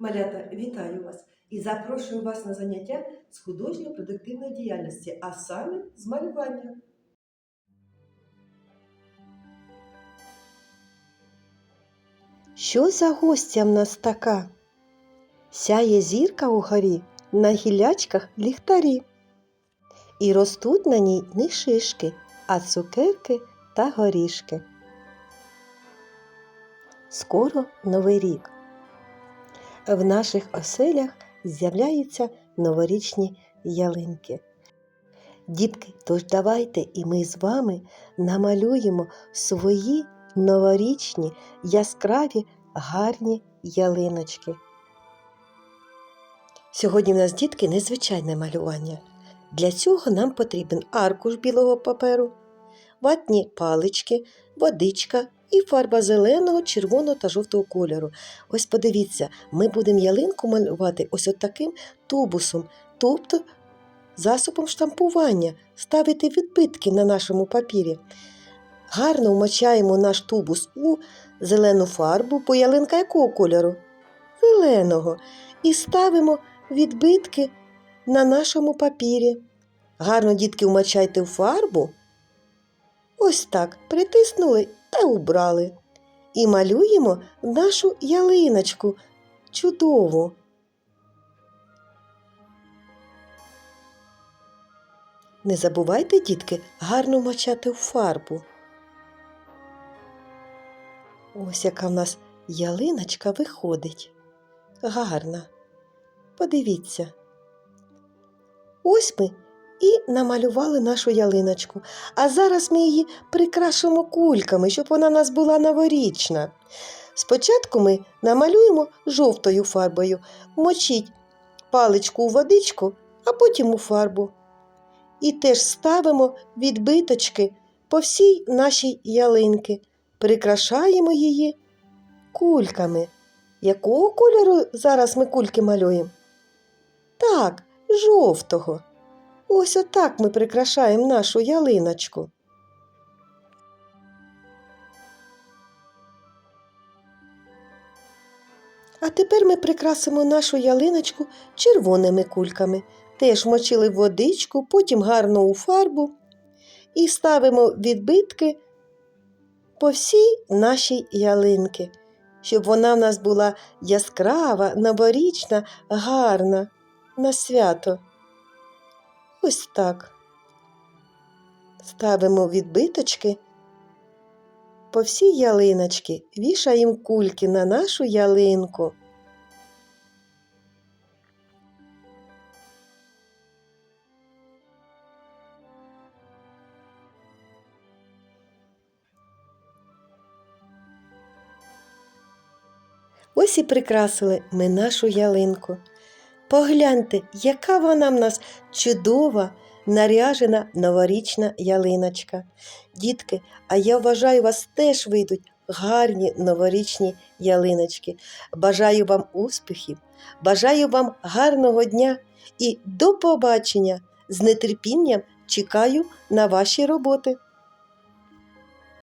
Малята, вітаю вас і запрошую вас на заняття з художньо-продуктивної діяльності, а саме з малювання. Що за гостя в нас така? Сяє зірка угорі, на гілячках ліхтарі. І ростуть на ній не шишки, а цукерки та горішки. Скоро новий рік. В наших оселях з'являються новорічні ялинки. Дітки, тож давайте і ми з вами намалюємо свої новорічні яскраві гарні ялиночки. Сьогодні в нас дітки незвичайне малювання. Для цього нам потрібен аркуш білого паперу, ватні палички, водичка і фарба зеленого, червоного та жовтого кольору. Ось подивіться, ми будемо ялинку малювати ось от таким тубусом, тобто засобом штампування, ставити відбитки на нашому папірі. Гарно вмочаємо наш тубус у зелену фарбу, бо ялинка якого кольору? Зеленого. І ставимо відбитки на нашому папірі. Гарно, дітки, вмочайте в фарбу. Ось так притиснули та убрали. І малюємо нашу ялиночку. Чудово! Не забувайте, дітки, гарно вмочати в фарбу. Ось яка в нас ялиночка виходить. Гарна. Подивіться. Ось ми і намалювали нашу ялиночку. А зараз ми її прикрашимо кульками, щоб вона у нас була новорічна. Спочатку ми намалюємо жовтою фарбою, мочіть паличку у водичку, а потім у фарбу. І теж ставимо відбиточки по всій нашій ялинки прикрашаємо її кульками. Якого кольору зараз ми кульки малюємо? Так, жовтого. Ось отак ми прикрашаємо нашу ялиночку. А тепер ми прикрасимо нашу ялиночку червоними кульками. Теж мочили водичку, потім гарно у фарбу і ставимо відбитки по всій нашій ялинки, щоб вона в нас була яскрава, новорічна, гарна на свято. Ось так. Ставимо відбиточки по всій ялиночки, вішаємо кульки на нашу ялинку. Ось і прикрасили ми нашу ялинку. Погляньте, яка вона в нас чудова, наряжена новорічна ялиночка. Дітки, а я вважаю, вас теж вийдуть гарні новорічні ялиночки. Бажаю вам успіхів, бажаю вам гарного дня і до побачення! З нетерпінням чекаю на ваші роботи.